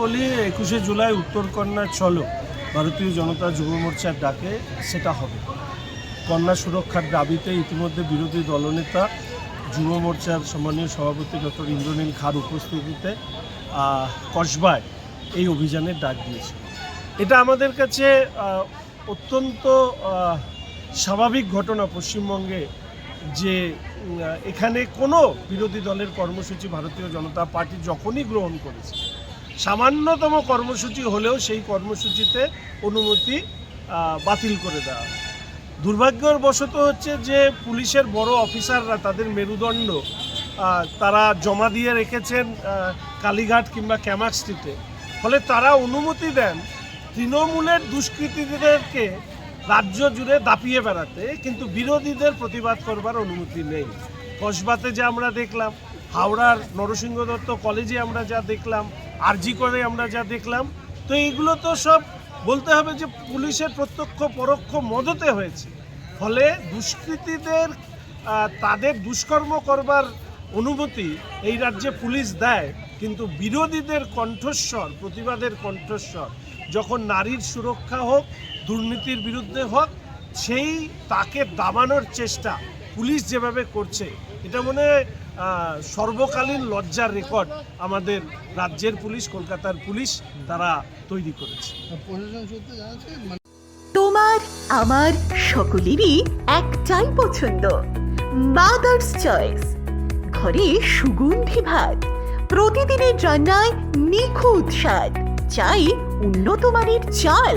বলি, একুশে জুলাই উত্তরকন্যা চলো, ভারতীয় জনতা যুব মোর্চার ডাকে সেটা হবে। কন্যা সুরক্ষার দাবিতে ইতিমধ্যে বিরোধী দলনেতা, যুব মোর্চার সম্মানীয় সভাপতি ডক্টর ইন্দ্রনীল খার উপস্থিতিতে কসবায় এই অভিযানের ডাক দিয়েছে। এটা আমাদের কাছে অত্যন্ত স্বাভাবিক ঘটনা পশ্চিমবঙ্গে যে এখানে কোনো বিরোধী দলের কর্মসূচি ভারতীয় জনতা পার্টি যখনই গ্রহণ করেছে সামান্যতম কর্মসূচি হলেও সেই কর্মসূচিতে অনুমতি বাতিল করে দেওয়া। দুর্ভাগ্যের বশত হচ্ছে যে পুলিশের বড় অফিসাররা তাদের মেরুদণ্ড তারা জমা দিয়ে রেখেছেন কালীঘাট কিংবা ক্যামাক্সটিতে ফলে তারা অনুমতি দেন তৃণমূলের দুষ্কৃতীদেরকে রাজ্য জুড়ে দাপিয়ে বেড়াতে, কিন্তু বিরোধীদের প্রতিবাদ করবার অনুমতি নেই কসবাতে যে আমরা দেখলাম, হাওড়ার নরসিংহ দত্ত কলেজে আমরা যা দেখলাম আরজি করে আমরা যা দেখলাম। তো এইগুলো তো সব বলতে হবে যে পুলিশের প্রত্যক্ষ পরোক্ষ মদতে হয়েছে। ফলে দুষ্কৃতীদের তাদের দুষ্কর্ম করবার অনুমতি এই রাজ্যে পুলিশ দেয়, কিন্তু বিরোধীদের কণ্ঠস্বর, প্রতিবাদের কণ্ঠস্বর, যখন নারীর সুরক্ষা হোক, দুর্নীতির বিরুদ্ধে হোক, সেই তাকে দাবানোর চেষ্টা পুলিশ যেভাবে করছে এটা মনে আহ, সর্বকালীন লজ্জার রেকর্ড আমাদের রাজ্যের পুলিশ কলকাতার পুলিশ তারা তৈরি করেছে। মানে তোমার আমার সকলেরই একটাই পছন্দ। মাদার্স চয়েস ঘরে সুগন্ধি ভাত। প্রতিদিনের রান্নায় নিখুঁত স্বাদ। চাই উন্নত মানের চাল।